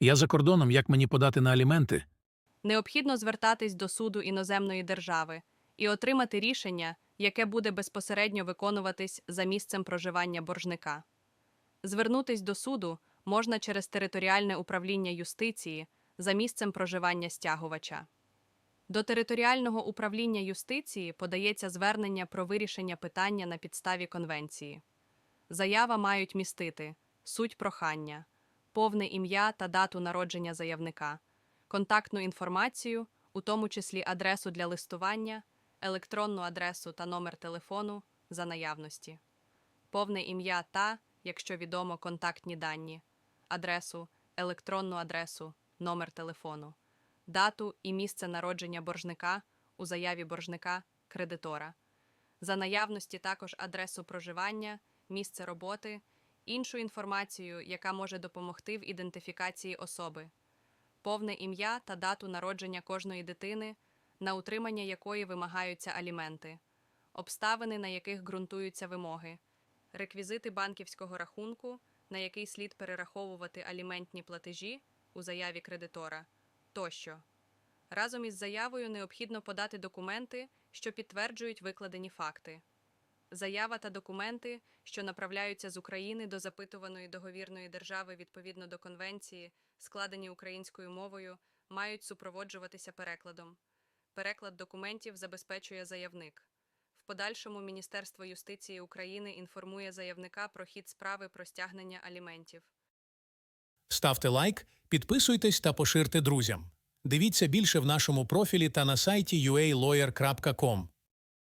Я за кордоном, як мені подати на аліменти? Необхідно звертатись до суду іноземної держави і отримати рішення, яке буде безпосередньо виконуватись за місцем проживання боржника. Звернутись до суду можна через територіальне управління юстиції за місцем проживання стягувача. До територіального управління юстиції подається звернення про вирішення питання на підставі конвенції. Заява мають містити суть прохання, повне ім'я та дату народження заявника, контактну інформацію, у тому числі адресу для листування, електронну адресу та номер телефону за наявності, повне ім'я та, якщо відомо, контактні дані, адресу, електронну адресу, номер телефону, дату і місце народження боржника у заяві боржника кредитора, за наявності також адресу проживання, місце роботи, іншу інформацію, яка може допомогти в ідентифікації особи повне ім'я та дату народження кожної дитини, на утримання якої вимагаються аліменти, обставини, на яких ґрунтуються вимоги, реквізити банківського рахунку, на який слід перераховувати аліментні платежі у заяві кредитора тощо. Разом із заявою необхідно подати документи, що підтверджують викладені факти. Заява та документи, що направляються з України до запитуваної договірної держави відповідно до конвенції, складені українською мовою, мають супроводжуватися перекладом. Переклад документів забезпечує заявник. В подальшому Міністерство юстиції України інформує заявника про хід справи про стягнення аліментів. Ставте лайк, підписуйтесь та поширте друзям. Дивіться більше в нашому профілі та на сайті ualawyer.com.